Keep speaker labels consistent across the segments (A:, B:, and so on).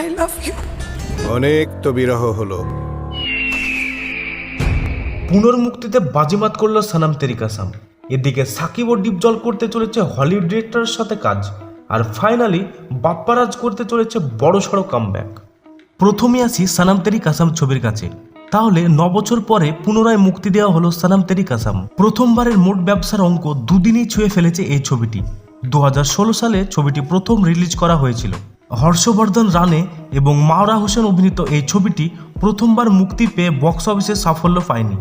A: I love you
B: অনেক তো বিরহ হলো।
C: পুনর্মুক্তিতে বাজিমাত করল সানাম তেরিকাসাম এদিকে সাকিব ও ডিপজল করতে চলেছে হলিউড ডিরেক্টরের সাথে কাজ আর ফাইনালি বাপ্পারাজ করতে চলেছে বড় সড়ো কামব্যাক। প্রথমে আসি সানাম তেরি কাসাম ছবির কাছে। তাহলে ন বছর পরে পুনরায় মুক্তি দেওয়া হলো সানাম তেরি কাসাম প্রথমবারের মোট ব্যবসার অঙ্ক দুদিনই ছুঁয়ে ফেলেছে এই ছবিটি। দু হাজার ষোলো সালে ছবিটি প্রথম রিলিজ করা হয়েছিল। হর্ষবর্ধন রানে এবং মাওরা হোসেন অভিনীত এই ছবিটি প্রথমবার মুক্তি পেয়ে বক্স অফিসে সাফল্য পায়নি।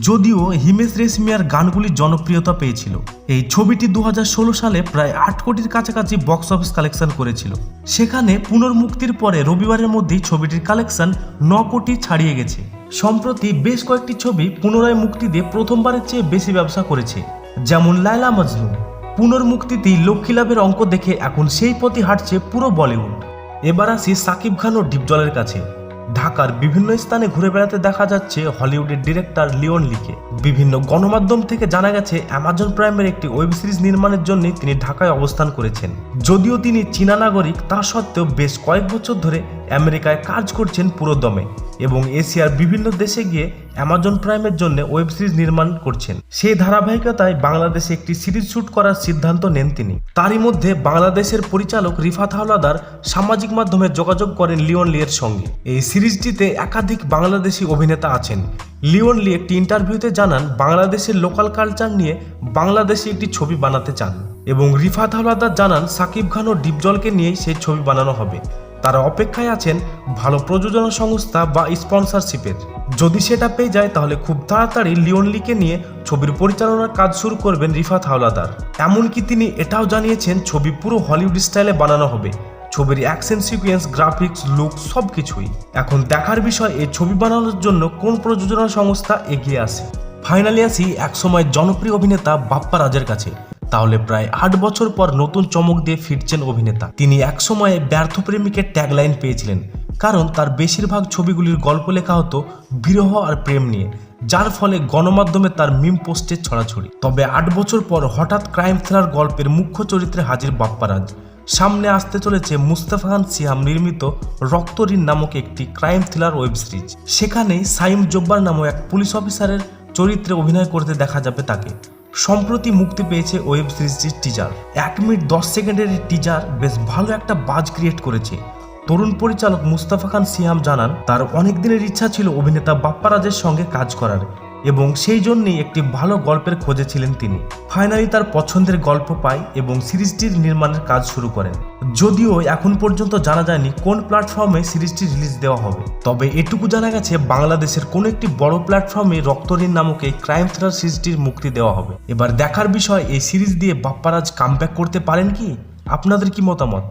C: যদিও হিমেশ রেশমিয়ার গানগুলি জনপ্রিয়তা পেয়েছিল। এই ছবিটি দু হাজার ষোলো সালে প্রায় আট কোটির কাছাকাছি বক্স অফিস কালেকশন করেছিল। সেখানে পুনর্মুক্তির পরে রবিবারের মধ্যেই ছবিটির কালেকশন ন কোটি ছাড়িয়ে গেছে। সম্প্রতি বেশ কয়েকটি ছবি পুনরায় মুক্তি দিয়ে প্রথমবারের চেয়ে বেশি ব্যবসা করেছে, যেমন লায়লা মজনু। পুনর্মুক্তিতেই লক্ষ্মী লাভের অঙ্ক দেখে এখন সেই পথে হাঁটছে পুরো বলিউড। এবার আসি সাকিব খান ও ডিপজলের কাছে। ঢাকার বিভিন্ন স্থানে ঘুরে বেড়াতে দেখা যাচ্ছে হলিউডের ডিরেক্টর লিওন লিকে। বিভিন্ন গণমাধ্যম থেকে জানা গেছে, অ্যামাজন প্রাইমের একটি ওয়েব সিরিজ নির্মাণের জন্য তিনি ঢাকায় অবস্থান করেছেন। যদিও তিনি চীনা নাগরিক, তা সত্ত্বেও বেশ কয়েক বছর ধরে আমেরিকায় কাজ করছেন পুরো দমে এবং এশিয়ার বিভিন্ন দেশে গিয়ে অ্যামাজন প্রাইমের জন্য ওয়েব সিরিজ নির্মাণ করছেন। সেই ধারাবাহিকতায় বাংলাদেশে একটি সিরিজ শুট করার সিদ্ধান্ত নেন তিনি। তারই মধ্যে বাংলাদেশের পরিচালক রিফাত হাওলাদার সামাজিক মাধ্যমে যোগাযোগ করেন লিওন লিয়ের সঙ্গে। এই সিরিজটিতে একাধিক বাংলাদেশি অভিনেতা আছেন। লিওন লি একটি ইন্টারভিউতে জানান, বাংলাদেশের লোকাল কালচার নিয়ে বাংলাদেশে একটি ছবি বানাতে চান এবং রিফাত হাওলাদার জানান, সাকিব খান ও ডিপজলকে নিয়েই সেই ছবি বানানো হবে। তারা অপেক্ষায় আছেন ভালো প্রযোজনা সংস্থা বা স্পন্সরশিপের। যদি সেটা পেয়ে যায়, তাহলে খুব তাড়াতাড়ি লিওন লিকে নিয়ে ছবির পরিচালনার কাজ শুরু করবেন রিফাত হাওলাদার এমনকি তিনি এটাও জানিয়েছেন, ছবি পুরো হলিউড স্টাইলে বানানো হবে। ছবির অ্যাকশন সিকুয়েন্স গ্রাফিক্স লুক সব কিছুই এখন দেখার বিষয়, এই ছবি বানানোর জন্য কোন প্রযোজনা সংস্থা এগিয়ে আসে ফাইনালি আসি একসময় জনপ্রিয় অভিনেতা বাপ্পা রাজের কাছে। তাহলে প্রায় আট বছর পর নতুন চমক দিয়ে ফিরছেন অভিনেতা। তিনি একসময়ে ব্যর্থ প্রেমিকের ট্যাগলাইন পেয়েছিলেন, কারণ তার বেশিরভাগ ছবিগুলির গল্প লেখা হতো বিরহ আর প্রেম নিয়ে, যার ফলে গণমাধ্যমে তার মিম পোস্টের ছড়াছড়ি। তবে আট বছর পর হঠাৎ ক্রাইম থ্রিলার গল্পের মুখ্য চরিত্রে হাজির বাপ্পারাজ সামনে আসতে চলেছে মুস্তাফা খান সিয়াম নির্মিত রক্তঋণ নামক একটি ক্রাইম থ্রিলার ওয়েব সিরিজ। সেখানেই সাইম জব্বার নামক এক পুলিশ অফিসারের চরিত্রে অভিনয় করতে দেখা যাবে তাকে। সম্প্রতি মুক্তি পেয়েছে ওয়েব সিরিজটির টিজার এক মিনিট দশ সেকেন্ডের টিজার বেশ ভালো একটা বাজ ক্রিয়েট করেছে। তরুণ পরিচালক মুস্তাফা খান সিয়াম জানান, তার অনেক দিনের ইচ্ছা ছিল অভিনেতা বাপ্পারাজের সঙ্গে কাজ করার। এবং সেই জন্যই একটি ভালো গল্পের খোঁজে ছিলেন তিনি। ফাইনালি তার পছন্দের গল্প পায় এবং সিরিজটির নির্মাণের কাজ শুরু করেন। যদিও এখন পর্যন্ত জানা যায়নি কোন প্ল্যাটফর্মে সিরিজটি রিলিজ দেওয়া হবে। তবে এটুকু জানা গেছে, বাংলাদেশের কোনো একটি বড় প্ল্যাটফর্মে রক্তঋণ নামক এই ক্রাইম থ্রিলার সিরিজটির মুক্তি দেওয়া হবে। এবার দেখার বিষয়, এই সিরিজ দিয়ে বাপ্পারাজ কামব্যাক করতে পারেন কি? আপনাদের কি মতামত?